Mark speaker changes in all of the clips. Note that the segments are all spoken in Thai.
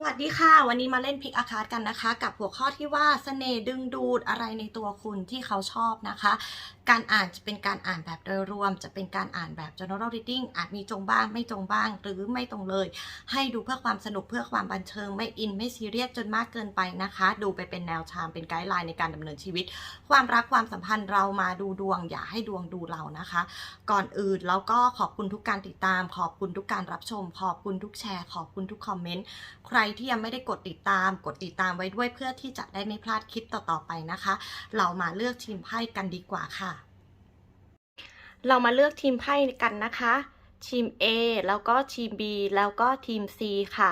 Speaker 1: สวัสดีค่ะ วันนี้มาเล่นพิกอาคาร์ดกันนะคะ กับหัวข้อที่ว่าเสน่ห์ดึงดูดอะไรในตัวคุณที่เขาชอบนะคะ การอ่านจะเป็นการอ่านแบบโดยรวม จะเป็นการอ่านแบบ general reading อาจมีจงบ้างไม่จงบ้าง หรือไม่ตรงเลย ให้ดูเพื่อความสนุกเพื่อความบันเทิงไม่อินไม่ซีเรียสจนมากเกินไปนะคะ ดูไปเป็นแนวทางเป็นไกด์ไลน์ในการดำเนินชีวิต ความรักความสัมพันธ์เรามาดูดวง อย่าให้ดวงดูเรานะคะ ก่อนอื่นแล้วก็ขอบคุณทุกการติดตาม ขอบคุณทุกการรับชม ขอบคุณทุกแชร์ ขอบคุณทุกคอมเมนต์ใครที่ยังไม่ได้กดติดตาม กดติดตามไว้ด้วยเพื่อที่จะได้ไม่พลาดคลิปต่อๆไปนะคะ เรามาเลือกทีมไพ่กันดีกว่าค่ะ เรามาเลือกทีมไพ่กันนะคะทีม A แล้วก็ทีม B แล้วก็ทีม C ค่ะ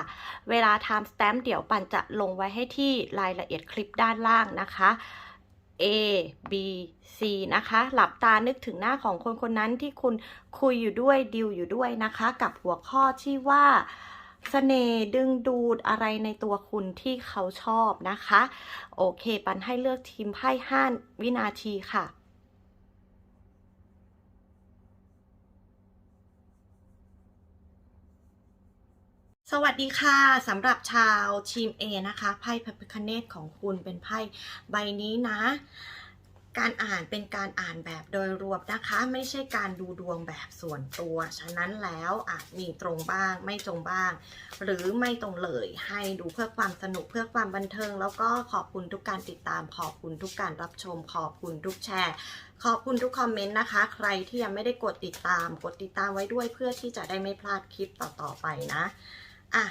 Speaker 1: เวลา time stamp เดี๋ยวปันจะลงไว้ให้ที่รายละเอียดคลิปด้านล่างนะคะ A B C นะคะ หลับตานึกถึงหน้าของคนคนนั้นที่คุณคุยอยู่ด้วยดิวอยู่ด้วยนะคะ กับหัวข้อที่ว่า สเสน่ห์ดึงดูดอะไรในตัวคุณที่เขาชอบนะคะ โอเค ปันให้เลือกทีมไพ่ห้าวินาทีค่ะสวัสดีค่ะสำหรับชาวทีม A นะคะไพ่พระพิคเนตของคุณเป็นไพ่ใบนี้นะ การอ่านเป็นการอ่านแบบโดยรวมนะคะ ไม่ใช่การดูดวงแบบส่วนตัว ฉะนั้นแล้วอาจมีตรงบ้าง ไม่ตรงบ้าง หรือไม่ตรงเลยให้ดูเพื่อความสนุกเพื่อความบันเทิง แล้วก็ขอบคุณทุกการติดตาม ขอบคุณทุกการรับชม ขอบคุณทุกแชร์ ขอบคุณทุกคอมเมนต์นะคะ ใครที่ยังไม่ได้กดติดตาม กดติดตามไว้ด้วยเพื่อที่จะได้ไม่พลาดคลิปต่อๆไปนะอะ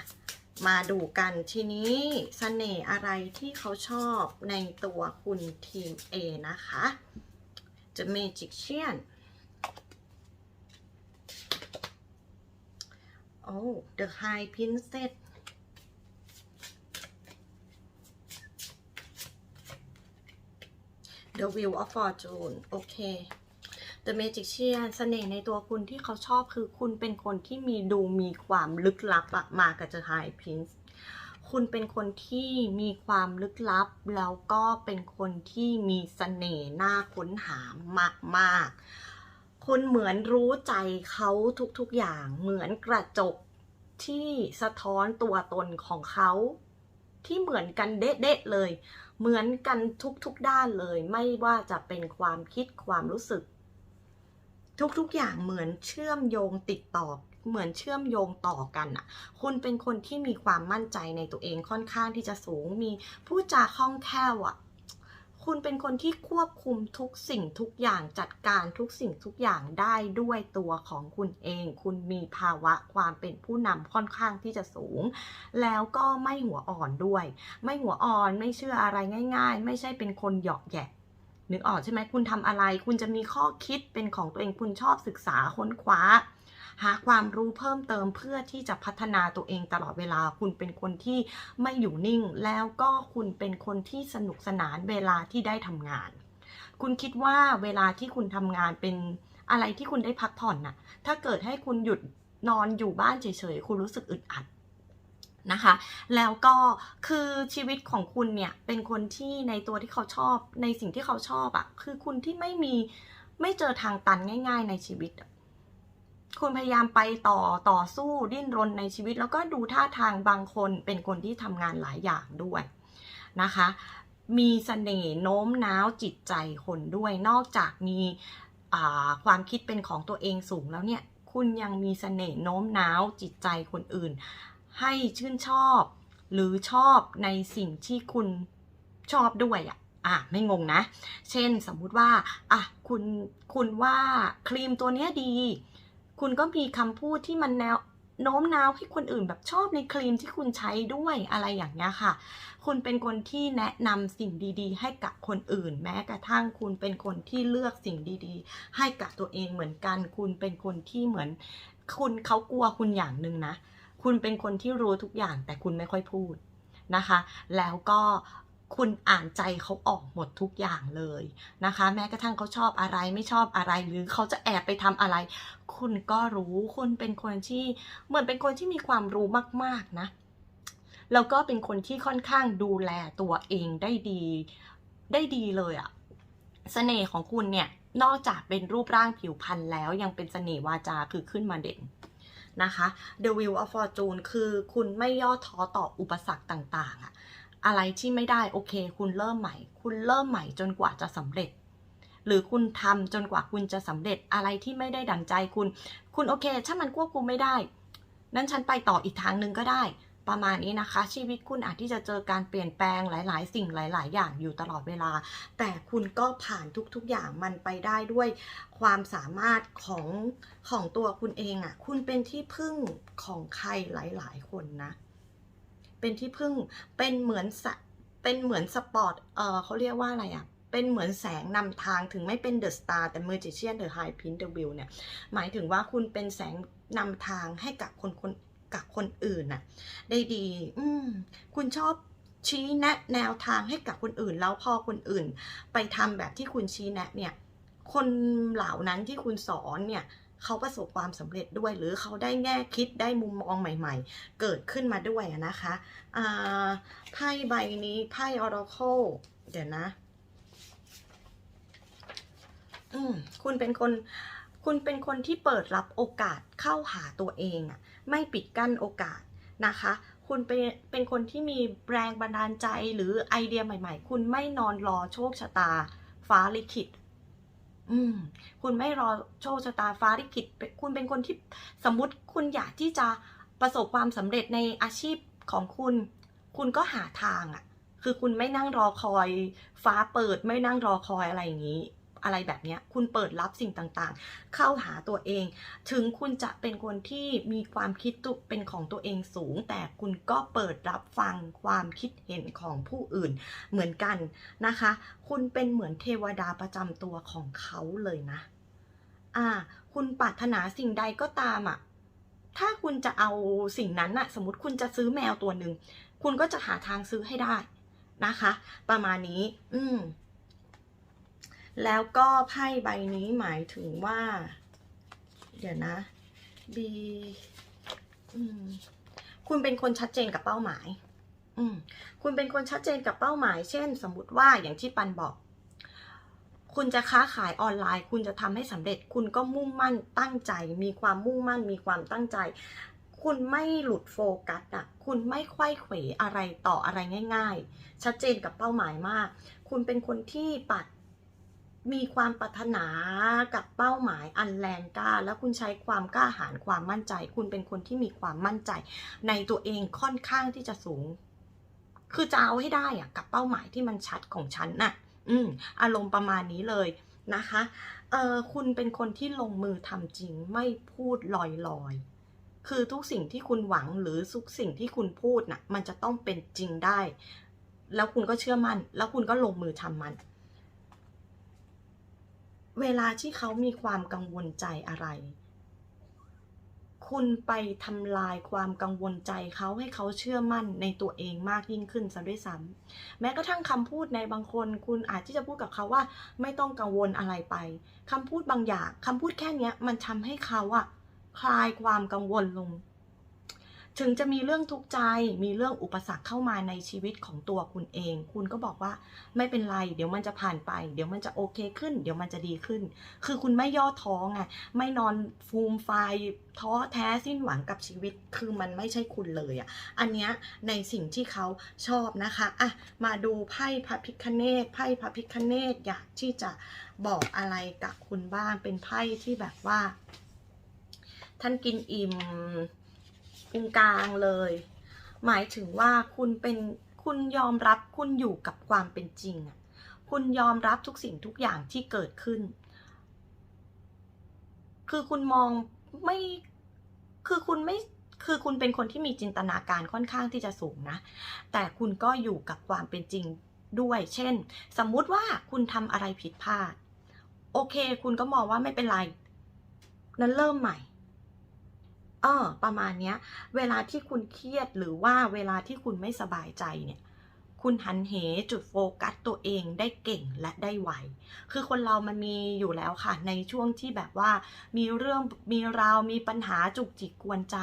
Speaker 1: มาดูกันทีนี้เสน่ห์อะไรที่เขาชอบในตัวคุณทีม A นะคะ The Magician โอ้ The High Princess The Wheel of Fortune โอเค The Magician เสน่ห์ในตัวคุณที่เขาชอบคือคุณเป็นคนที่มีดูมีความลึกลับอะมากับ The High Prince คุณเป็นคนที่มีความลึกลับ แล้วก็เป็นคนที่มีเสน่ห์น่าค้นหามากๆ คุณเหมือนรู้ใจเขาทุกๆอย่าง เหมือนกระจกที่สะท้อนตัวตนของเขาที่เหมือนกันเด๊ะๆเลย เหมือนกันทุกๆด้านเลย ไม่ว่าจะเป็นความคิดความรู้สึก ทุกๆอย่างเหมือนเชื่อมโยงติดต่อเหมือนเชื่อมโยงต่อกันอะคุณเป็นคนที่มีความมั่นใจในตัวเองค่อนข้างที่จะสูง มีพูดจาคล่องแคล่วอะคุณเป็นคนที่ควบคุมทุกสิ่งทุกอย่างจัดการทุกสิ่งทุกอย่างได้ด้วยตัวของคุณเอง คุณมีภาวะความเป็นผู้นำค่อนข้างที่จะสูง แล้วก็ไม่หัวอ่อนด้วย ไม่หัวอ่อนไม่เชื่ออะไรง่าย ๆ ไม่ใช่เป็นคนหยอกแยะ นึกออกใช่ไหมคุณทำอะไร คุณจะมีข้อคิดเป็นของตัวเองคุณชอบศึกษาค้นคว้า หาความรู้เพิ่มเติมเพื่อที่จะพัฒนาตัวเองตลอดเวลา คุณเป็นคนที่ไม่อยู่นิ่ง แล้วก็คุณเป็นคนที่สนุกสนานเวลาที่ได้ทำงาน คุณคิดว่าเวลาที่คุณทำงานเป็นอะไรที่คุณได้พักผ่อนน่ะ ถ้าเกิดให้คุณหยุดนอนอยู่บ้านเฉยๆ คุณรู้สึกอึดอัด นะคะ แล้วก็คือชีวิตของคุณเนี่ยเป็นคนที่ในตัวที่เขาชอบในสิ่งที่เขาชอบอะคือคุณที่ไม่มีไม่เจอทางตันง่าย ๆ ในชีวิต คุณพยายามไปต่อต่อสู้ดิ้นรนในชีวิต แล้วก็ดูท่าทางบางคนเป็นคนที่ทำงานหลายอย่างด้วยนะคะ มีเสน่ห์โน้มน้าวจิตใจคนด้วย นอกจากมีความคิดเป็นของตัวเองสูงแล้วเนี่ย คุณยังมีเสน่ห์โน้มน้าวจิตใจคนอื่น ให้ชื่นชอบ หรือชอบในสิ่งที่คุณชอบด้วยอะอะไม่งงนะ เช่นสมมุติว่าอะคุณคุณว่าครีมตัวเนี้ยดี คุณก็มีคำพูดที่มันแนวโน้มน้าวให้คนอื่นแบบชอบในครีมที่คุณใช้ด้วยอะไรอย่างเงี้ยค่ะ คุณเป็นคนที่แนะนำสิ่งดีๆ ให้กับคนอื่น แม้กระทั่งคุณเป็นคนที่เลือกสิ่งดีๆ ให้กับตัวเองเหมือนกัน คุณเป็นคนที่เหมือน คุณเขากลัวคุณอย่างหนึ่งนะ คุณเป็นคนที่รู้ทุกอย่างแต่คุณไม่ค่อยพูดนะคะ แล้วก็คุณอ่านใจเขาออกหมดทุกอย่างเลยนะคะ แม้กระทั่งเขาชอบอะไรไม่ชอบอะไรหรือเขาจะแอบไปทำอะไร คุณก็รู้คุณเป็นคนที่เหมือนเป็นคนที่มีความรู้มาก ๆนะแล้วก็เป็นคนที่ค่อนข้างดูแลตัวเองได้ดีได้ดีเลยอะเสน่ห์ของคุณเนี่ยนอกจากเป็นรูปร่างผิวพรรณแล้วยังเป็นเสน่ห์วาจาคือขึ้นมาเด่น นะคะ The Wheel of Fortune คือคุณไม่ย่อท้อต่ออุปสรรคต่างๆอะอะไรที่ไม่ได้โอเค คุณเริ่มใหม่ คุณเริ่มใหม่จนกว่าจะสำเร็จ หรือคุณทำจนกว่าคุณจะสำเร็จอะไรที่ไม่ได้ดั่งใจคุณ คุณโอเค ถ้ามันควบคุมไม่ได้ นั้นฉันไปต่ออีกทางหนึ่งก็ได้ ประมาณนี้นะคะ ชีวิตคุณอาจที่จะเจอการเปลี่ยนแปลงหลาย ๆ สิ่งหลาย ๆ อย่างอยู่ตลอดเวลา แต่คุณก็ผ่านทุก ๆ อย่างมันไปได้ด้วยความสามารถของของตัวคุณเองอะ่ะ คุณเป็นที่พึ่งของใครหลาย ๆ คนนะ เป็นที่พึ่ง เป็นเหมือนสเป็นเหมือนสปอร์ต เออเขาเรียกว่าอะไรอะ่ะเป็นเหมือนแสงนำทางถึงไม่เป็นเดอะสตาร์แต่เมอร์จิเชียนเดอะไฮพินเดอะวิลเนี่ย หมายถึงว่าคุณเป็นแสงนำทางให้กับคนคน กับคนอื่นน่ะ ได้ดี อืม คุณชอบชี้แนะแนวทางให้กับคนอื่น แล้วพอคนอื่น ไปทำแบบที่คุณชี้แนะเนี่ย คนเหล่านั้นที่คุณสอนเนี่ยเขาประสบความสำเร็จด้วย หรือเขาได้แง่คิดได้มุมมองใหม่ ๆ เกิดขึ้นมาด้วยนะคะไพ่ใบนี้ไพ่ Oracle เดี๋ยวนะ อืมคุณเป็นคน คุณเป็นคนที่เปิดรับโอกาสเข้าหาตัวเองอะ ไม่ปิดกั้นโอกาสนะคะ คุณเป็นเป็นคนที่มีแรงบันดาลใจหรือไอเดียใหม่ ๆ คุณไม่นอนรอโชคชะตาฟ้าลิขิตอืมคุณไม่รอโชคชะตาฟ้าลิขิตคุณเป็นคนที่สมมติคุณอยากที่จะประสบความสำเร็จในอาชีพของคุณ คุณก็หาทางอะ่ะ คือคุณไม่นั่งรอคอย ฟ้าเปิดไม่นั่งรอคอยอะไรอย่างนี้ อะไรแบบนี้คุณเปิดรับสิ่งต่างๆ เข้าหาตัวเอง ถึงคุณจะเป็นคนที่มีความคิดตุเป็นของตัวเองสูง แต่คุณก็เปิดรับฟังความคิดเห็นของผู้อื่นเหมือนกันนะคะ คุณเป็นเหมือนเทวดาประจำตัวของเขาเลยนะอ่าคุณปรารถนาสิ่งใดก็ตามอะถ้าคุณจะเอาสิ่งนั้นน่ะ สมมติคุณจะซื้อแมวตัวหนึ่ง คุณก็จะหาทางซื้อให้ได้นะคะ ประมาณนี้ อืม แล้วก็ไพ่ใบนี้หมายถึงว่า เดี๋ยวนะ B คุณเป็นคนชัดเจนกับเป้าหมาย อืม คุณเป็นคนชัดเจนกับเป้าหมาย เช่น สมมติว่าอย่างที่ปันบอก คุณจะค้าขายออนไลน์ คุณจะทำให้สำเร็จ คุณก็มุ่งมั่นตั้งใจ มีความมุ่งมั่น มีความตั้งใจ คุณไม่หลุดโฟกัสอะ คุณไม่ไขว้เขวอะไรต่ออะไรง่าย ๆ ชัดเจนกับเป้าหมายมาก คุณเป็นคนที่ปัด มีความปรารถนากับเป้าหมายอันแรงกล้า แล้วคุณใช้ความกล้าหาญความมั่นใจ คุณเป็นคนที่มีความมั่นใจ ในตัวเองค่อนข้างที่จะสูง คือจะเอาให้ได้อะกับเป้าหมายที่มันชัดของฉันน่ะ อืม อารมณ์ประมาณนี้เลยนะคะเออคุณเป็นคนที่ลงมือทำจริงไม่พูดลอยๆคือทุกสิ่งที่คุณหวังหรือทุกสิ่งที่คุณพูดน่ะ มันจะต้องเป็นจริงได้ แล้วคุณก็เชื่อมั่น แล้วคุณก็ลงมือทำมัน เวลาที่เขามีความกังวลใจอะไร คุณไปทำลายความกังวลใจเขาให้เขาเชื่อมั่นในตัวเองมากยิ่งขึ้นซะด้วยซ้ำแม้กระทั่งคำพูดในบางคน คุณอาจที่จะพูดกับเขาว่า ไม่ต้องกังวลอะไรไปคำพูดบางอย่างคำพูดแค่นี้มันทำให้เขาอะคลายความกังวลลง ถึงจะมีเรื่องทุกข์ใจ มีเรื่องอุปสรรคเข้ามาในชีวิตของตัวคุณเอง คุณก็บอกว่าไม่เป็นไร เดี๋ยวมันจะผ่านไป เดี๋ยวมันจะโอเคขึ้น เดี๋ยวมันจะดีขึ้น คือคุณไม่ย่อท้อไง ไม่นอนฟูมไฟท้อแท้สิ้นหวังกับชีวิต คือมันไม่ใช่คุณเลยอะ่ะ อันเนี้ยในสิ่งที่เขาชอบนะคะอะมาดูไพ่พระพิคเนตไพ่พระพิคเนตอยากที่จะบอกอะไรกับคุณบ้าง เป็นไพ่ที่แบบว่า ท่านกินอิ่ม พุงกลางเลย หมายถึงว่าคุณเป็นคุณยอมรับคุณอยู่กับความเป็นจริง คุณยอมรับทุกสิ่งทุกอย่างที่เกิดขึ้น คือคุณมองไม่คือคุณไม่คือคุณเป็นคนที่มีจินตนาการค่อนข้างที่จะสูงนะ แต่คุณก็อยู่กับความเป็นจริงด้วย เช่น สมมุติว่าคุณทำอะไรผิดพลาด โอเค คุณก็มองว่าไม่เป็นไร นั้นเริ่มใหม่ ออประมาณเนี้ย เวลาที่คุณเครียดหรือว่าเวลาที่คุณไม่สบายใจเนี่ย คุณหันเหจุดโฟกัสตัวเองได้เก่งและได้ไว คือคนเรามันมีอยู่แล้วค่ะ ในช่วงที่แบบว่า มีเรื่องมีราวมีปัญหาจุกจิกกวนใจ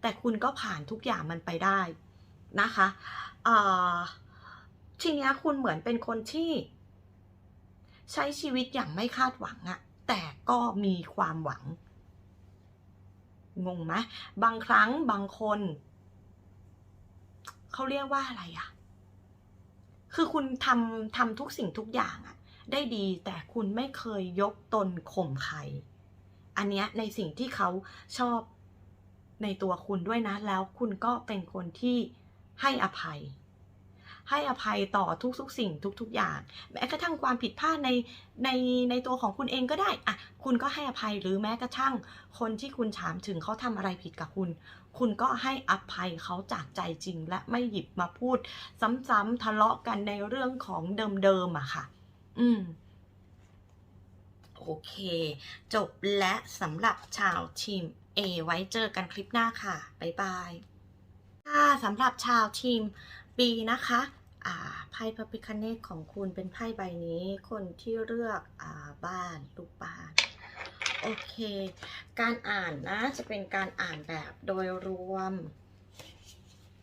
Speaker 1: แต่คุณก็ผ่านทุกอย่างมันไปได้นะคะเออทีเนี้ยคุณเหมือนเป็นคนที่ ใช้ชีวิตอย่างไม่คาดหวังอะแต่ก็มีความหวัง งงไหมบางครั้งบางคนเขาเรียกว่าอะไรอะคือคุณทำทำทุกสิ่งทุกอย่างอะได้ดีแต่คุณไม่เคยยกตนข่มใคร อันเนี้ยในสิ่งที่เขาชอบในตัวคุณด้วยนะแล้วคุณก็เป็นคนที่ให้อภัย ให้อภัยต่อทุกๆ สิ่งทุก ๆ อย่างแม้กระทั่งความผิดพลาดในในในตัวของคุณเองก็ได้อะคุณก็ให้อภัยหรือแม้กระทั่ง คนที่คุณถามถึงเขาทำอะไรผิดกับคุณ คุณก็ให้อภัยเขาจากใจจริง และไม่หยิบมาพูด ซ้ำๆทะเลาะกันในเรื่องของเดิมๆอะค่ะ อืมโอเค จบและสำหรับชาวทีม A ไว้เจอกันคลิปหน้าค่ะ บ๊ายบาย ค่ะสำหรับชาวทีม B นะคะ ไพ่พระพิคเนตของคุณเป็นไพ่ใบนี้ คนที่เลือกอบ้านลูกบ้านโอเค การอ่านนะจะเป็นการอ่านแบบโดยรวม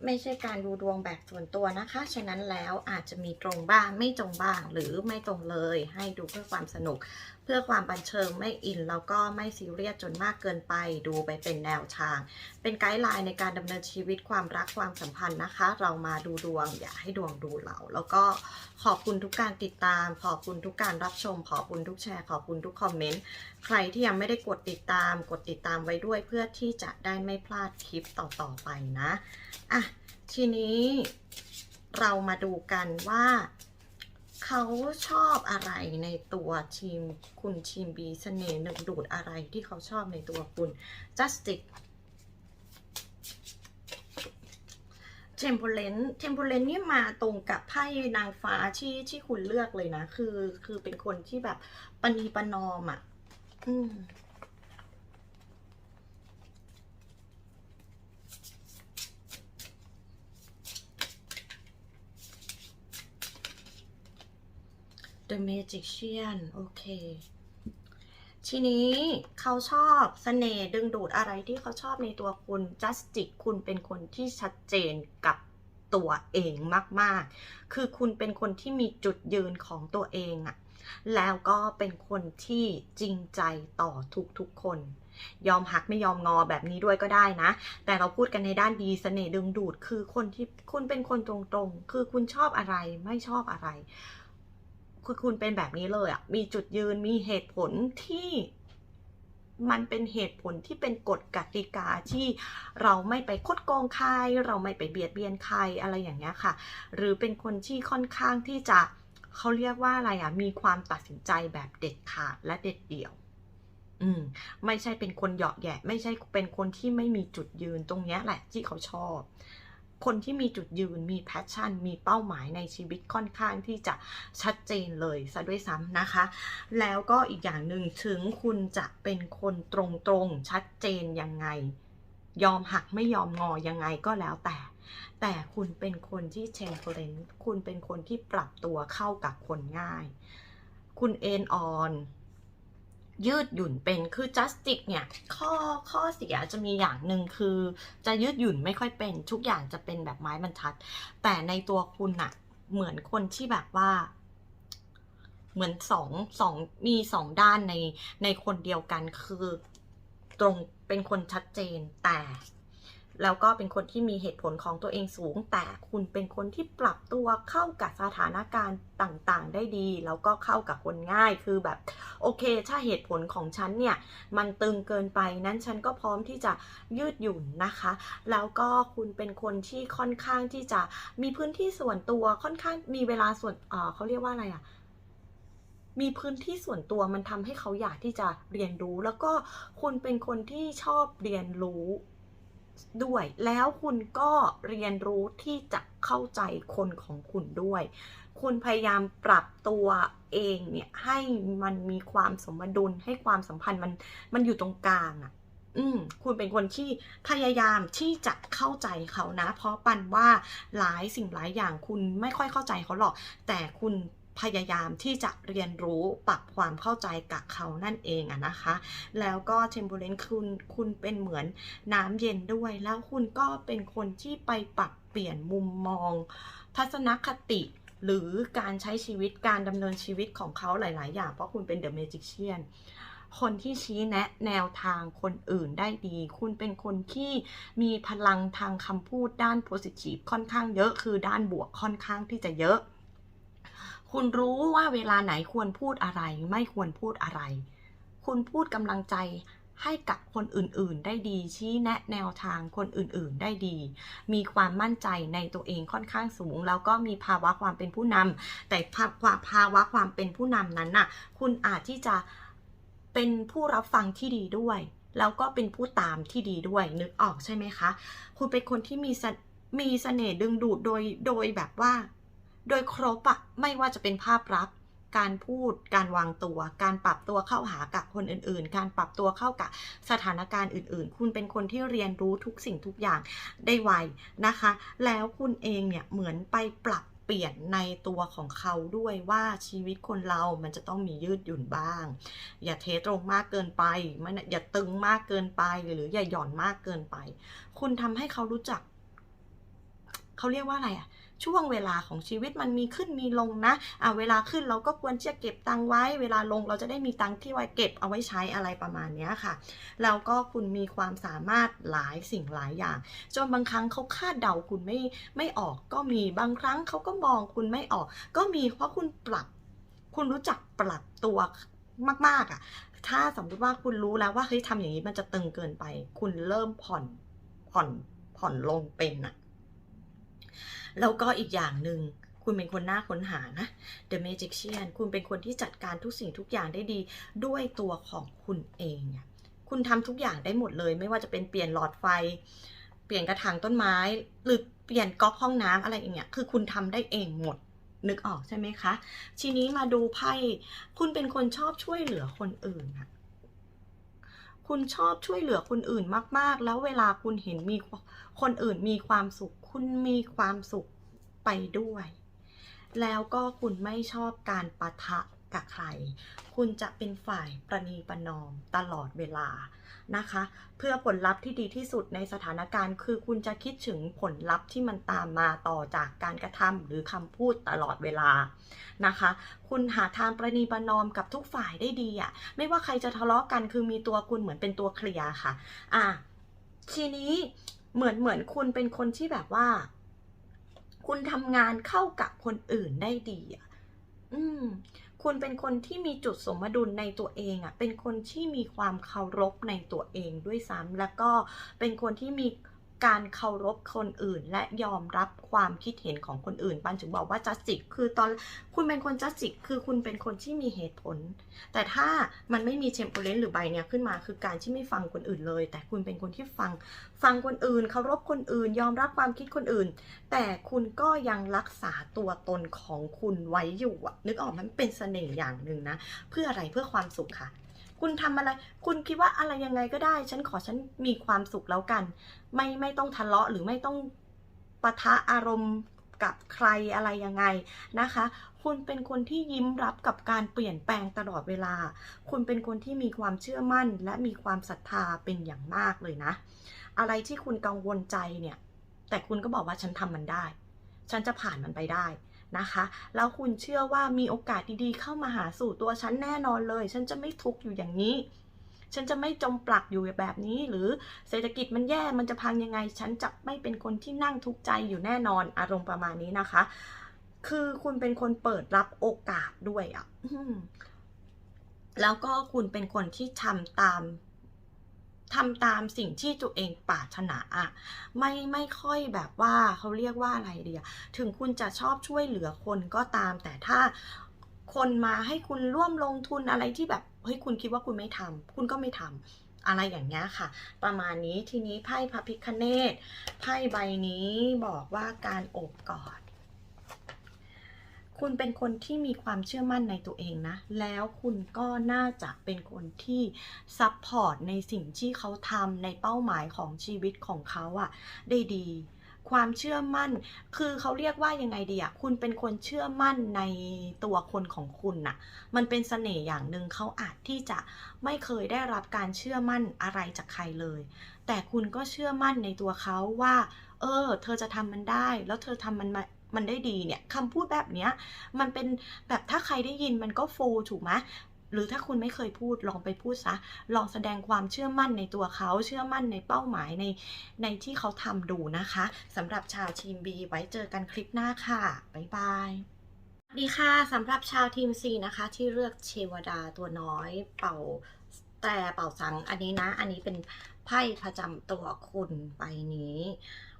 Speaker 1: ไม่ใช่การดูดวงแบบส่วนตัวนะคะ ฉะนั้นแล้วอาจจะมีตรงบ้างไม่ตรงบ้างหรือไม่ตรงเลย ให้ดูเพื่อความสนุก เพื่อความบันเทิงไม่อิน แล้วก็ไม่ซีเรียสจนมากเกินไป ดูไปเป็นแนวทาง เป็นไกด์ไลน์ในการดำเนินชีวิตความรักความสัมพันธ์นะคะ เรามาดูดวงอย่าให้ดวงดูเรา แล้วก็ขอบคุณทุกการติดตาม ขอบคุณทุกการรับชม ขอบคุณทุกแชร์ ขอบคุณทุกคอมเมนต์ ใครที่ยังไม่ได้กดติดตามกดติดตามไว้ด้วยเพื่อที่จะได้ไม่พลาดคลิปต่อๆไปนะอะทีนี้เรามาดูกันว่าเขาชอบอะไรในตัวทีมคุณทีมบีเสน่ห์หนึ่งดูดอะไรที่เขาชอบในตัวคุณ justice เทม p พ r เลนเทม p พ r เลนนี่มาตรงกับไพ่นางฟ้าที่ที่คุณเลือกเลยนะ คือคือเป็นคนที่แบบปณีประน อมอะอืม The Magician โอเค ทีนี้เขาชอบเสน่ห์ดึงดูดอะไรที่เขาชอบในตัวคุณ Justice คุณเป็นคนที่ชัดเจนกับตัวเองมาก ๆ คือคุณเป็นคนที่มีจุดยืนของตัวเองอะ แล้วก็เป็นคนที่จริงใจต่อทุกๆคน ยอมหักไม่ยอมงอแบบนี้ด้วยก็ได้นะ แต่เราพูดกันในด้านดีเสน่ห์ดึงดูด คือคนที่คุณเป็นคนตรงๆ คือคุณชอบอะไรไม่ชอบอะไร คือคุณเป็นแบบนี้เลยอะ่ะมีจุดยืนมีเหตุผลที่มันเป็นเหตุผลที่เป็นกฎกติกาที่เราไม่ไปคดโกงใคร เราไม่ไปเบียดเบียนใครอะไรอย่างเงี้ยค่ะ หรือเป็นคนที่ค่อนข้างที่จะ เขาเรียกว่าอะไรอะ่ะมีความตัดสินใจแบบเด็ดขาดและเด็ดเดี่ยว อืม ไม่ใช่เป็นคนเหยาะแยะ ไม่ใช่เป็นคนที่ไม่มีจุดยืนตรงเนี้ยแหละที่เขาชอบ คนที่มีจุดยืนมีแพชชั่น มีเป้าหมายในชีวิตค่อนข้างที่จะชัดเจนเลยซะด้วยซ้ำนะคะ แล้วก็อีกอย่างหนึ่งถึงคุณจะเป็นคนตรงๆชัดเจนยังไง ยอมหักไม่ยอมงอยังไงก็แล้วแต่ แต่คุณเป็นคนที่เชงเพลนคุณเป็นคนที่ปรับตัวเข้ากับคนง่าย คุณเอ็นออน ยืดหยุ่นเป็นคือ justice เนี่ย ข้อข้อเสียจะมีอย่างหนึ่งคือ จะยืดหยุ่นไม่ค่อยเป็น ทุกอย่างจะเป็นแบบไม้บรรทัด แต่ในตัวคุณอะเหมือนคนที่แบบว่าเหมือนสองสองมีสองด้านในในคนเดียวกันคือตรงเป็นคนชัดเจนแต่ แล้วก็เป็นคนที่มีเหตุผลของตัวเองสูง แต่คุณเป็นคนที่ปรับตัวเข้ากับสถานการณ์ต่างๆ ได้ดี แล้วก็เข้ากับคนง่ายคือแบบโอเค ถ้าเหตุผลของฉันเนี่ยมันตึงเกินไปนั้นฉันก็พร้อมที่จะยืดหยุ่นนะคะ แล้วก็คุณเป็นคนที่ค่อนข้างที่จะมีพื้นที่ส่วนตัวค่อนข้างมีเวลาส่วนเออเขาเรียกว่าอะไรอะมีพื้นที่ส่วนตัวมันทำให้เขาอยากที่จะเรียนรู้ แล้วก็คุณเป็นคนที่ชอบเรียนรู้ ด้วย แล้วคุณก็เรียนรู้ที่จะเข้าใจคนของคุณด้วย คุณพยายามปรับตัวเองเนี่ยให้มันมีความสมดุลให้ความสัมพันธ์มันมันอยู่ตรงกลางอะ่ะอืมคุณเป็นคนที่พยายามที่จะเข้าใจเขานะ เพราะปันว่าหลายสิ่งหลายอย่างคุณไม่ค่อยเข้าใจเขาหรอก แต่คุณ พยายามที่จะเรียนรู้ปรับความเข้าใจกับเขานั่นเองอะนะคะ แล้วก็เทม p เลนคุณคุณเป็นเหมือนน้ำเย็นด้วย แล้วคุณก็เป็นคนที่ไปปรับเปลี่ยนมุมมอง ทัศนคติหรือการใช้ชีวิตการดำเนินชีวิตของเขาหลาย ๆ อย่าง เพราะคุณเป็นเดอะเมจิเชียนคนที่ชี้แนะแนวทางคนอื่นได้ดี คุณเป็นคนที่มีพลังทางคำพูดด้าน positive ค่อนข้างเยอะ คือด้านบวกค่อนข้างที่จะเยอะ คุณรู้ว่าเวลาไหนควรพูดอะไร ไม่ควรพูดอะไร คุณพูดกำลังใจให้กับคนอื่นๆ ได้ดี ชี้แนะแนวทางคนอื่นๆ ได้ดี มีความมั่นใจในตัวเองค่อนข้างสูง แล้วก็มีภาวะความเป็นผู้นำแต่ภาวะภาวะความเป็นผู้นำนั้นน่ะ คุณอาจที่จะเป็นผู้รับฟังที่ดีด้วย แล้วก็เป็นผู้ตามที่ดีด้วย นึกออกใช่ไหมคะ คุณเป็นคนที่มีมีเสน่ห์ดึงดูดโดยโดยแบบว่า โดยครบอะไม่ว่าจะเป็นภาพลักษณ์การพูดการวางตัว การปรับตัวเข้าหากับคนอื่น ๆ การปรับตัวเข้ากับสถานการณ์อื่น ๆ คุณเป็นคนที่เรียนรู้ทุกสิ่งทุกอย่างได้ไวนะคะ แล้วคุณเองเนี่ยเหมือนไปปรับเปลี่ยนในตัวของเขาด้วยว่าชีวิตคนเรามันจะต้องมียืดหยุ่นบ้าง อย่าเทตรงมากเกินไปมันอย่าตึงมากเกินไปหรืออย่าหย่อนมากเกินไป คุณทำให้เขารู้จัก เขาเรียกว่าอะไรอะ ช่วงเวลาของชีวิตมันมีขึ้นมีลงนะอะเวลาขึ้นเราก็ควรจะเก็บตังไว้ เวลาลงเราจะได้มีตังที่ไว้เก็บเอาไว้ใช้อะไรประมาณนี้ค่ะแล้วก็คุณมีความสามารถหลายสิ่งหลายอย่าง จนบางครั้งเขาคาดเดาคุณไม่ไม่ออกก็มีบางครั้งเขาก็มองคุณไม่ออก ก็มีเพราะคุณปรับ คุณรู้จักปรับตัวมาก ๆอะ ถ้าสมมติว่าคุณรู้แล้วว่าเฮ้ยทำอย่างนี้มันจะตึงเกินไป คุณเริ่มผ่อนผ่อนผ่อนลงเป็นอะ แล้วก็อีกอย่างหนึ่งคุณเป็นคนน่าค้นหานะ The Magician คุณเป็นคนที่จัดการทุกสิ่งทุกอย่างได้ดีด้วยตัวของคุณเอง คุณทำทุกอย่างได้หมดเลย ไม่ว่าจะเป็นเปลี่ยนหลอดไฟ เปลี่ยนกระถางต้นไม้ หรือเปลี่ยนก๊อกห้องน้ำอะไรอย่างเงี้ย คือคุณทำได้เองหมด นึกออกใช่ไหมคะ ทีนี้มาดูไพ่ คุณเป็นคนชอบช่วยเหลือคนอื่นอะคุณชอบช่วยเหลือคนอื่นมาก ๆ แล้วเวลาคุณเห็นมีคนอื่นมีความสุข คุณมีความสุขไปด้วย แล้วก็คุณไม่ชอบการปะทะกับใคร คุณจะเป็นฝ่ายประนีประนอมตลอดเวลานะคะ เพื่อผลลัพธ์ที่ดีที่สุดในสถานการณ์ คือคุณจะคิดถึงผลลัพธ์ที่มันตามมาต่อจากการกระทำหรือคำพูดตลอดเวลานะคะ คุณหาทางประนีประนอมกับทุกฝ่ายได้ดีอะ่ะ ไม่ว่าใครจะทะเลาะกันคือมีตัวคุณเหมือนเป็นตัวเคลียร์ค่ะ อะทีนี้ เหมือนเหมือนคุณเป็นคนที่แบบว่า คุณทำงานเข้ากับคนอื่นได้ดีอะอืม คุณเป็นคนที่มีจุดสมดุลในตัวเองอะ เป็นคนที่มีความเคารพในตัวเองด้วยซ้ำแล้วก็เป็นคนที่มี การเคารพคนอื่น และยอมรับความคิดเห็นของคนอื่นปันถึงบอกว่าจัสติกคือตอนคุณเป็นคนจัสติกคือคุณเป็นคนที่มีเหตุผล แต่ถ้ามันไม่มีเชมเปอร์เลนหรือใบเนี้ยขึ้นมาคือการที่ไม่ฟังคนอื่นเลย แต่คุณเป็นคนที่ฟังฟังคนอื่น เคารพคนอื่น ยอมรับความคิดคนอื่น แต่คุณก็ยังรักษาตัวตนของคุณไว้อยู่นึกออกมันเป็นเสน่ห์อย่างหนึ่งนะ เพื่ออะไรเพื่อความสุขค่ะ คุณทำอะไร คุณคิดว่าอะไรยังไงก็ได้ ฉันขอฉันมีความสุขแล้วกัน ไม่ไม่ต้องทะเลาะหรือไม่ต้องปะทะอารมณ์กับใครอะไรยังไงนะคะ คุณเป็นคนที่ยิ้มรับกับการเปลี่ยนแปลงตลอดเวลา คุณเป็นคนที่มีความเชื่อมั่น และมีความศรัทธาเป็นอย่างมากเลยนะ อะไรที่คุณกังวลใจเนี่ย แต่คุณก็บอกว่าฉันทำมันได้ ฉันจะผ่านมันไปได้ นะคะ แล้วคุณเชื่อว่ามีโอกาสดีๆ เข้ามาหาสู่ตัวฉันแน่นอนเลย ฉันจะไม่ทุกข์อยู่อย่างนี้ ฉันจะไม่จมปลักอยู่แบบนี้ หรือเศรษฐกิจมันแย่มันจะพังยังไง ฉันจะไม่เป็นคนที่นั่งทุกข์ใจอยู่แน่นอนอารมณ์ประมาณนี้นะคะ คือคุณเป็นคนเปิดรับโอกาสด้วยอะแล้วก็คุณเป็นคนที่ทำตาม ทำตามสิ่งที่ตัวเองปรารถนาอะไม่ไม่ค่อยแบบว่าเขาเรียกว่าอะไรเดียถึงคุณจะชอบช่วยเหลือคนก็ตาม แต่ถ้าคนมาให้คุณร่วมลงทุนอะไรที่แบบเฮ้ยคุณคิดว่าคุณไม่ทำคุณก็ไม่ทำอะไรอย่างเงี้ยค่ะ ประมาณนี้ทีนี้ไพ่พระพิคเนตไพ่ใบนี้บอกว่าการโอบกอด คุณเป็นคนที่มีความเชื่อมั่นในตัวเองนะ แล้วคุณก็น่าจะเป็นคนที่ซัพพอร์ตในสิ่งที่เขาทำในเป้าหมายของชีวิตของเขาอะได้ดี ความเชื่อมั่น คือเขาเรียกว่ายังไงดีอะคุณเป็นคนเชื่อมั่นในตัวคนของคุณน่ะ มันเป็นเสน่ห์อย่างหนึ่งเขาอาจที่จะไม่เคยได้รับการเชื่อมั่นอะไรจากใครเลย แต่คุณก็เชื่อมั่นในตัวเขาว่า เออ เธอจะทำมันได้ แล้วเธอทำมันมา มันได้ดีเนี่ยคำพูดแบบเนี้ยมันเป็นแบบถ้าใครได้ยินมันก็ฟูถูกไหมหรือถ้าคุณไม่เคยพูดลองไปพูดซะ ลองแสดงความเชื่อมั่นในตัวเขา เชื่อมั่นในเป้าหมายในในที่เขาทำดูนะคะสำหรับชาวทีม B ไว้เจอกันคลิปหน้าค่ะ บ๊ายบายสวัสดีค่ะสำหรับชาวทีม C นะคะ ที่เลือกเทวดาตัวน้อยเป่าแต่เป่าสังอันนี้นะ อันนี้เป็นไพ่ประจำตัวคุณใบนี้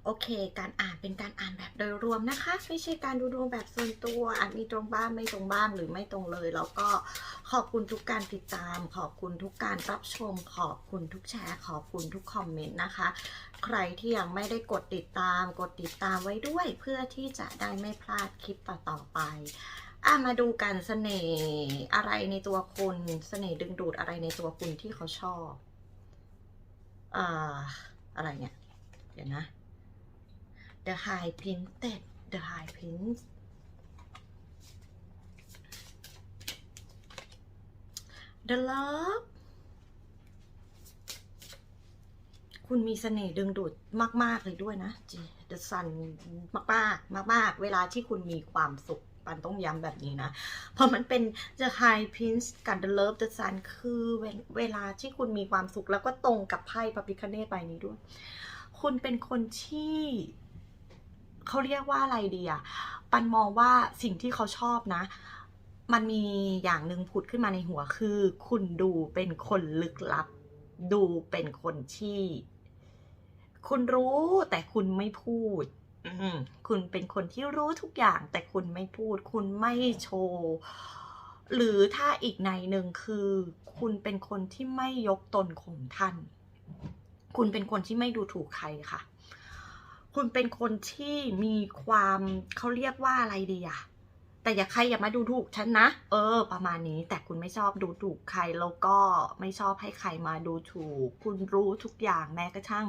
Speaker 1: โอเค การอ่านเป็นการอ่านแบบโดยรวมนะคะ ไม่ใช่การดูดวงแบบส่วนตัวอาจมีตรงบ้างไม่ตรงบ้างหรือไม่ตรงเลย แล้วก็ขอบคุณทุกการติดตาม ขอบคุณทุกการรับชม ขอบคุณทุกแชร์ ขอบคุณทุกคอมเมนต์นะคะ ใครที่ยังไม่ได้กดติดตาม กดติดตามไว้ด้วย เพื่อที่จะได้ไม่พลาดคลิปต่อๆไปอะมาดูกันเสน่ห์อะไรในตัวคุณเสน่ห์ดึงดูดอะไรในตัวคุณที่เขาชอบอ่าอะไรเนี่ย เดี๋ยวนะ The High Prince The High Prince The Love คุณมีเสน่ห์ดึงดูดมาก ๆ เลยด้วยนะ The Sun มากๆ มาก ๆ เวลาที่คุณมีความสุข ปันต้องย้ำแบบนี้นะ เพราะมันเป็น The High Prince กับ The Love The Sun คือเวเวลาที่คุณมีความสุขแล้วก็ตรงกับไพ่พระพิคเนตใบนี้ด้วย คุณเป็นคนที่ เขาเรียกว่าอะไรดีอะปันมองว่าสิ่งที่เขาชอบนะ มันมีอย่างหนึ่งผุดขึ้นมาในหัวคือ คุณดูเป็นคนลึกลับ ดูเป็นคนที่ คุณรู้แต่คุณไม่พูดคุณเป็นคนที่รู้ทุกอย่าง แต่คุณไม่พูด คุณไม่โชว์หรือถ้าอีกในหนึ่งคือ คุณเป็นคนที่ไม่ยกตนข่มท่าน คุณเป็นคนที่ไม่ดูถูกใครค่ะ คุณเป็นคนที่มีความเขาเรียกว่าอะไรดีอะแต่อย่าใครอย่ามาดูถูกฉันนะ เออ ประมาณนี้ แต่คุณไม่ชอบดูถูกใครแล้วก็ไม่ชอบให้ใครมาดูถูก คุณรู้ทุกอย่างแม้กระทั่ง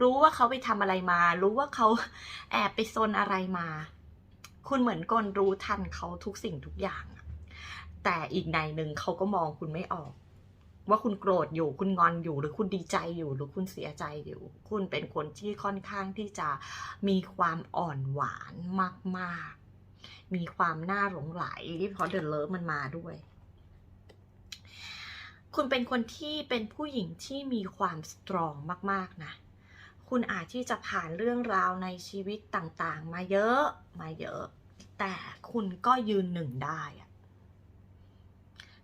Speaker 1: รู้ว่าเขาไปทำอะไรมา รู้ว่าเขาแอบไปซนอะไรมา คุณเหมือนกนรู้ทันเขาทุกสิ่งทุกอย่าง แต่อีกในหนึ่งเขาก็มองคุณไม่ออก ว่าคุณโกรธอยู่คุณงอนอยู่ หรือคุณดีใจอยู่ หรือคุณเสียใจอยู่ คุณเป็นคนที่ค่อนข้างที่จะมีความอ่อนหวานมากๆ มีความน่าหลงไหลเพราะเดอะเลิฟมันมาด้วย คุณเป็นคนที่เป็นผู้หญิงที่มีความสตรองมากๆนะคุณอาจที่จะผ่านเรื่องราวในชีวิตต่างๆ มาเยอะมาเยอะ แต่คุณก็ยืนหนึ่งได้อะ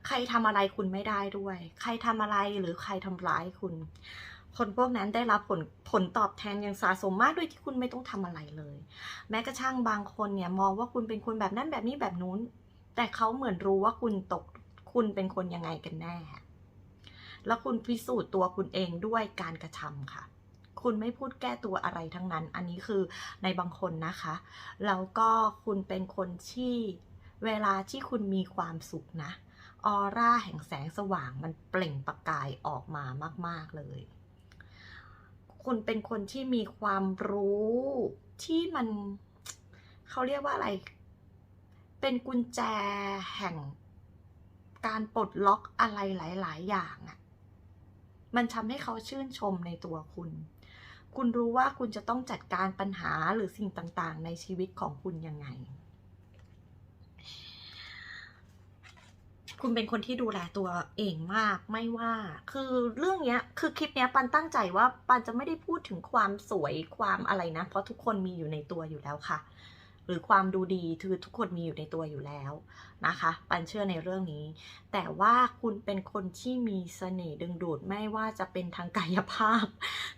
Speaker 1: ใครทำอะไรคุณไม่ได้ด้วย ใครทำอะไรหรือใครทำร้ายคุณ คนพวกนั้นได้รับผลผลตอบแทนอย่างสะสมมากด้วยที่คุณไม่ต้องทำอะไรเลย แม้กระทั่งบางคนเนี่ยมองว่าคุณเป็นคนแบบนั้นแบบนี้แบบนู้น แต่เขาเหมือนรู้ว่าคุณตกคุณเป็นคนยังไงกันแน่ แล้วคุณพิสูจน์ตัวคุณเองด้วยการกระทำค่ะคุณไม่พูดแก้ตัวอะไรทั้งนั้น อันนี้คือในบางคนนะคะ แล้วก็คุณเป็นคนที่เวลาที่คุณมีความสุขนะ ออร่าแห่งแสงสว่างมันเปล่งประกายออกมามาก ๆ เลย คุณเป็นคนที่มีความรู้ที่มันเขาเรียกว่าอะไร เป็นกุญแจแห่งการปลดล็อกอะไรหลาย ๆ อย่างอะ่ะ มันทำให้เขาชื่นชมในตัวคุณ คุณรู้ว่าคุณจะต้องจัดการปัญหาหรือสิ่งต่าง ๆ ในชีวิตของคุณยังไง คุณเป็นคนที่ดูแลตัวเองมากไม่ว่า คือเรื่องเนี้ยคือคลิปเนี้ยปันตั้งใจว่าปันจะไม่ได้พูดถึงความสวยความอะไรนะ เพราะทุกคนมีอยู่ในตัวอยู่แล้วค่ะ หรือความดูดีคือทุกคนมีอยู่ในตัวอยู่แล้วนะคะ ปันเชื่อในเรื่องนี้ แต่ว่าคุณเป็นคนที่มีเสน่ห์ดึงดูดไม่ว่าจะเป็นทางกายภาพ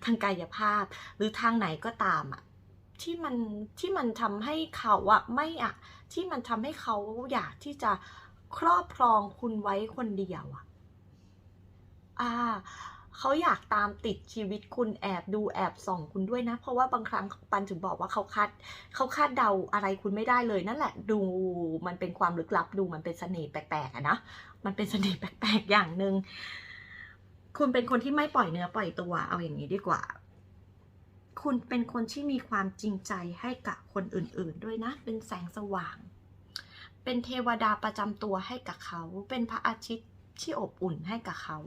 Speaker 1: ทางกายภาพ หรือทางไหนก็ตามอะที่มันที่มันทำให้เขาอะไม่อะที่มันทำให้เขาอยากที่จะ ครอบครองคุณไว้คนเดียวอะอ่าเขาอยากตามติดชีวิตคุณแอบดูแอบส่องคุณด้วยนะ เพราะว่าบางครั้งปันถึงบอกว่าเขาคาดเขาคาดเดาอะไรคุณไม่ได้เลยนั่นแหละ ดูมันเป็นความลึกลับดูมันเป็นเสน่ห์แปลกๆนะมันเป็นเสน่ห์แปลกๆอย่างหนึ่งคุณเป็นคนที่ไม่ปล่อยเนื้อปล่อยตัวเอาอย่างนี้ดีกว่า คุณเป็นคนที่มีความจริงใจให้กับคนอื่น ๆ ด้วยนะ เป็นแสงสว่าง เป็นเทวดาประจำตัวให้กับเขา เป็นพระอาทิตย์ที่อบอุ่นให้กับเขา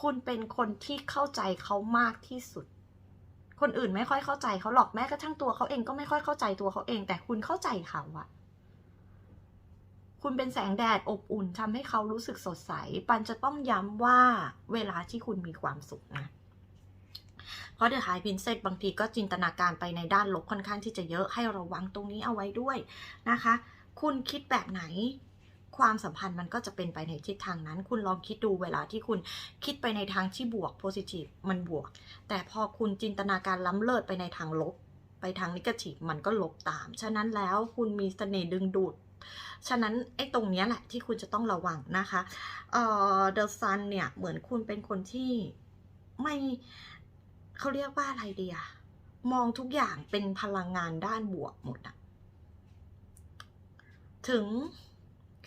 Speaker 1: คุณเป็นคนที่เข้าใจเขามากที่สุด คนอื่นไม่ค่อยเข้าใจเขาหรอกแม้กระทั่งตัวเขาเองก็ไม่ค่อยเข้าใจตัวเขาเอง แต่คุณเข้าใจเขาอะคุณเป็นแสงแดดอบอุ่นทำให้เขารู้สึกสดใส ปันจะต้องย้ำว่าเวลาที่คุณมีความสุขนะเพราะเดอะไฮพินเซตบางทีก็จินตนาการไปในด้านลบค่อนข้างที่จะเยอะให้ระวังตรงนี้เอาไว้ด้วยนะคะ คุณคิดแบบไหน ความสัมพันธ์มันก็จะเป็นไปในทิศทางนั้น คุณลองคิดดูเวลาที่คุณคิดไปในทางที่บวก positive มันบวก แต่พอคุณจินตนาการล้ำเลิศไปในทางลบ ไปทางนิเกทีฟมันก็ลบตาม ฉะนั้นแล้วคุณมีเสน่ห์ดึงดูด ฉะนั้นไอ้ตรงนี้แหละที่คุณจะต้องระวังนะคะเอ่อ The Sun เนี่ยเหมือนคุณเป็นคนที่ไม่เขาเรียกว่าอะไรดีอะมองทุกอย่างเป็นพลังงานด้านบวกหมดอะ ถึง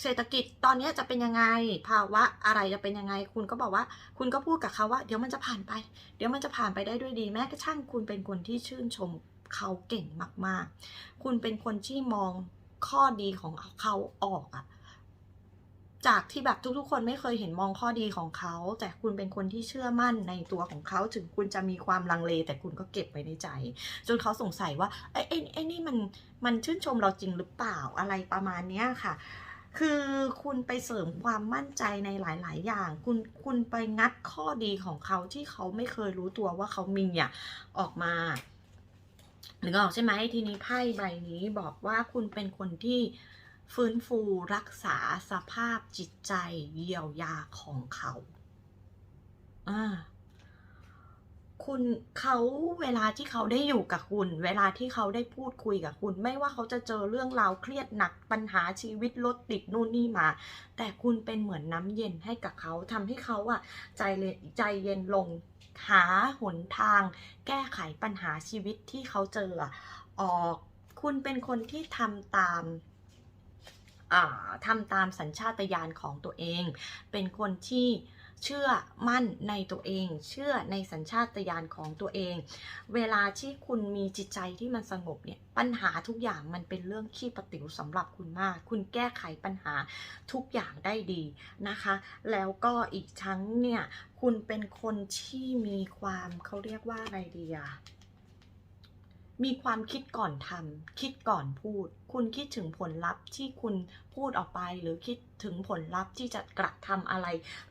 Speaker 1: เศรษฐกิจตอนนี้จะเป็นยังไง ภาวะอะไรจะเป็นยังไง คุณก็บอกว่า คุณก็พูดกับเขาว่า เดี๋ยวมันจะผ่านไป เดี๋ยวมันจะผ่านไปได้ด้วยดี แม้กระทั่งคุณเป็นคนที่ชื่นชมเขาเก่งมาก ๆ คุณเป็นคนที่มองข้อดีของเขาออกอะ จากที่แบบทุกๆ คนไม่เคยเห็นมองข้อดีของเขา แต่คุณเป็นคนที่เชื่อมั่นในตัวของเขาถึงคุณจะมีความลังเล แต่คุณก็เก็บไว้ในใจ จนเขาสงสัยว่าไอ้ไอ้ไอ้นี่มันมันชื่นชมเราจริงหรือเปล่าอะไรประมาณเนี้ยค่ะ คือคุณไปเสริมความมั่นใจในหลาย ๆ อย่าง คุณคุณไปงัดข้อดีของเขาที่เขาไม่เคยรู้ตัวว่าเขามีอะออกมาหรือออกใช่ไหมทีนี้ไพ่ใบนี้บอกว่าคุณเป็นคนที่ ฟื้นฟูรักษาสภาพจิตใจเยียวยาของเขาอ่าคุณเขาเวลาที่เขาได้อยู่กับคุณ เวลาที่เขาได้พูดคุยกับคุณ ไม่ว่าเขาจะเจอเรื่องราวเครียดหนักปัญหาชีวิตรถติดนู่นนี่มา แต่คุณเป็นเหมือนน้ำเย็นให้กับเขาทำให้เขาอะใจใจเย็นลงหาหนทาง แก้ไขปัญหาชีวิตที่เขาเจอออก คุณเป็นคนที่ทำตาม ทำตามสัญชาตญาณของตัวเอง เป็นคนที่เชื่อมั่นในตัวเอง เชื่อในสัญชาตญาณของตัวเอง เวลาที่คุณมีจิตใจที่มันสงบเนี่ย ปัญหาทุกอย่างมันเป็นเรื่องขี้ประติ๋วสำหรับคุณมาก คุณแก้ไขปัญหาทุกอย่างได้ดีนะคะ แล้วก็อีกทั้งเนี่ย คุณเป็นคนที่มีความเขาเรียกว่าอะไรดีอะ มีความคิดก่อนทำคิดก่อนพูด คุณคิดถึงผลลัพธ์ที่คุณพูดออกไป หรือคิดถึงผลลัพธ์ที่จะกระทำอะไร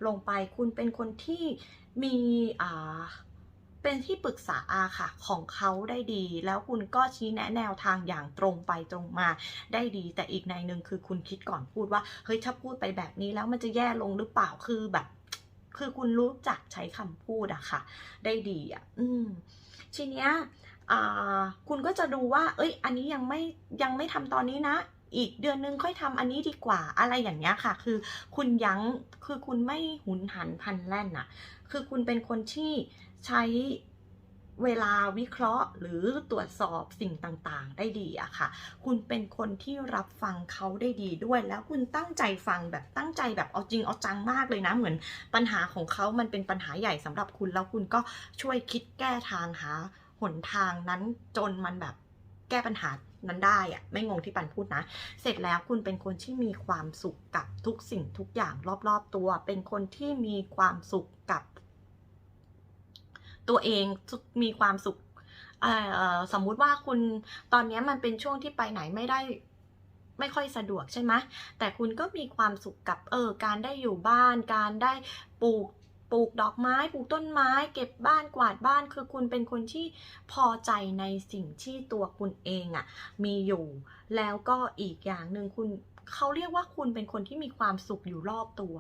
Speaker 1: ลงไปคุณเป็นคนที่มีอ่าเป็นที่ปรึกษาอาค่ะของเขาได้ดี แล้วคุณก็ชี้แนะแนวทางอย่างตรงไปตรงมาได้ดี แต่อีกในหนึ่งคือคุณคิดก่อนพูดว่าเฮ้ยถ้าพูดไปแบบนี้แล้วมันจะแย่ลงหรือเปล่าคือแบบ คือคุณรู้จักใช้คำพูดอะค่ะ ได้ดีอะอืมทีเนี้ย คุณก็จะดูว่า เอ้ย อันนี้ยังไม่ยังไม่ทำตอนนี้นะ อีกเดือนนึงค่อยทำอันนี้ดีกว่า อะไรอย่างเงี้ยค่ะ คือคุณยัง้ง คือคุณไม่หุนหันพันแล่นอะคือคุณเป็นคนที่ใช้เวลาวิเคราะห์หรือตรวจสอบสิ่งต่างๆ ได้ดีอะค่ะ คุณเป็นคนที่รับฟังเขาได้ดีด้วย แล้วคุณตั้งใจฟังแบบตั้งใจแบบเอาจริงเอาจังมากเลยนะ เหมือนปัญหาของเขามันเป็นปัญหาใหญ่สำหรับคุณ แล้วคุณก็ช่วยคิดแก้ทางหา นทางนั้นจนมันแบบแก้ปัญหานั้นได้อะไม่งงที่ปันพูดนะ เสร็จแล้วคุณเป็นคนที่มีความสุขกับทุกสิ่งทุกอย่างรอบๆตัว เป็นคนที่มีความสุขกับ ตัวเองมีความสุขสมมุติว่าคุณตอนนี้มันเป็นช่วงที่ไปไหนไม่ได้ไม่ค่อยสะดวกใช่ไหมแต่คุณก็มีความสุขกับเออการได้อยู่บ้าน การได้ปลูก ปลูกดอกไม้ ปลูกต้นไม้ เก็บบ้านกวาดบ้าน คือคุณเป็นคนที่พอใจในสิ่งที่ตัวคุณเองอะ่ะมีอยู่ แล้วก็อีกอย่างหนึ่งคุณเขาเรียกว่าคุณเป็นคนที่มีความสุขอยู่รอบตัว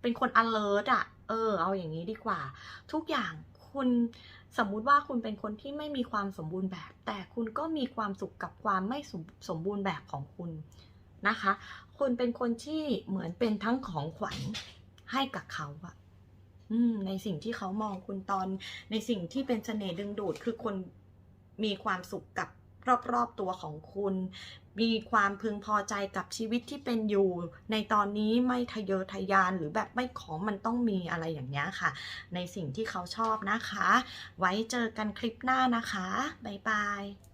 Speaker 1: เป็นคน alert อะ่ะ เออ เอาอย่างนี้ดีกว่า ทุกอย่างคุณสมมุติว่าคุณเป็นคนที่ไม่มีความสมบูรณ์แบบ แต่คุณก็มีความสุขกับความไม่สมสมบูรณ์แบบของคุณนะคะ คุณเป็นคนที่เหมือนเป็นทั้งของขวัญให้กับเขาอะ ในสิ่งที่เขามองคุณตอนในสิ่งที่เป็นเสน่ห์ดึงดูดคือคนมีความสุขกับรอบๆตัวของคุณ มีความพึงพอใจกับชีวิตที่เป็นอยู่ ในตอนนี้ไม่ทะเยอทะยานหรือแบบไม่ของมันต้องมีอะไรอย่างเงี้ค่ะ ในสิ่งที่เขาชอบนะคะ ไว้เจอกันคลิปหน้านะคะ บ๊ายบาย